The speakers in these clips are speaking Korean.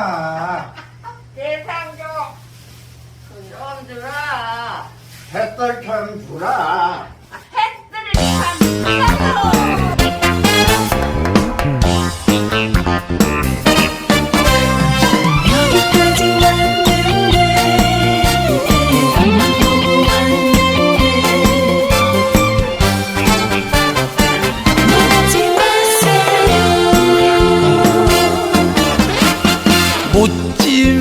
좀 주라. 대상조 그좀 들어 햇살 좀 주라.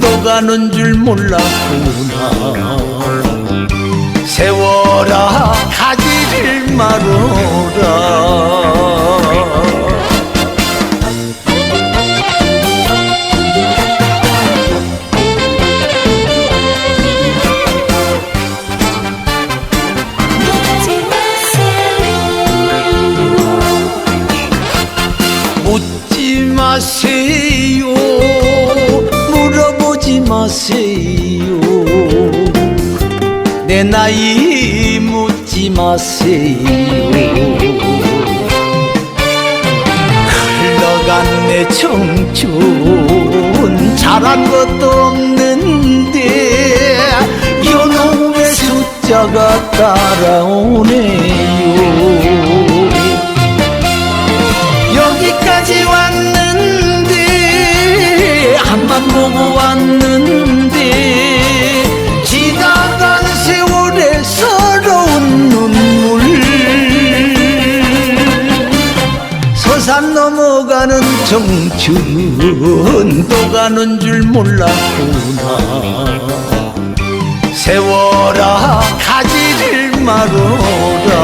또 가는 줄 몰랐구나. 세월아 가지를 말어라. 마세요 마세요 내 나이 묻지 마세요 흘러간 내 청춘 잘한 것도 없는데 요놈의 숫자가 따라오네요. 여기까지 왔는데 앞만 보고 왔는데 산 넘어가는 청춘 또 가는 줄 몰랐구나. 세월아 가지를 말어라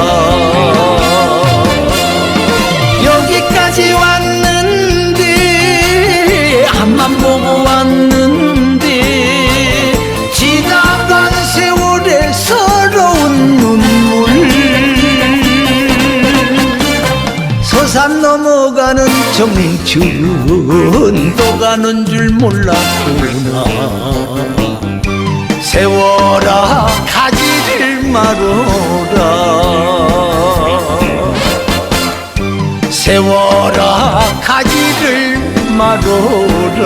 넘어가는 청춘 또 가는 줄 몰랐구나. 세월아 가지를 말어라. 세월아 가지를 말어라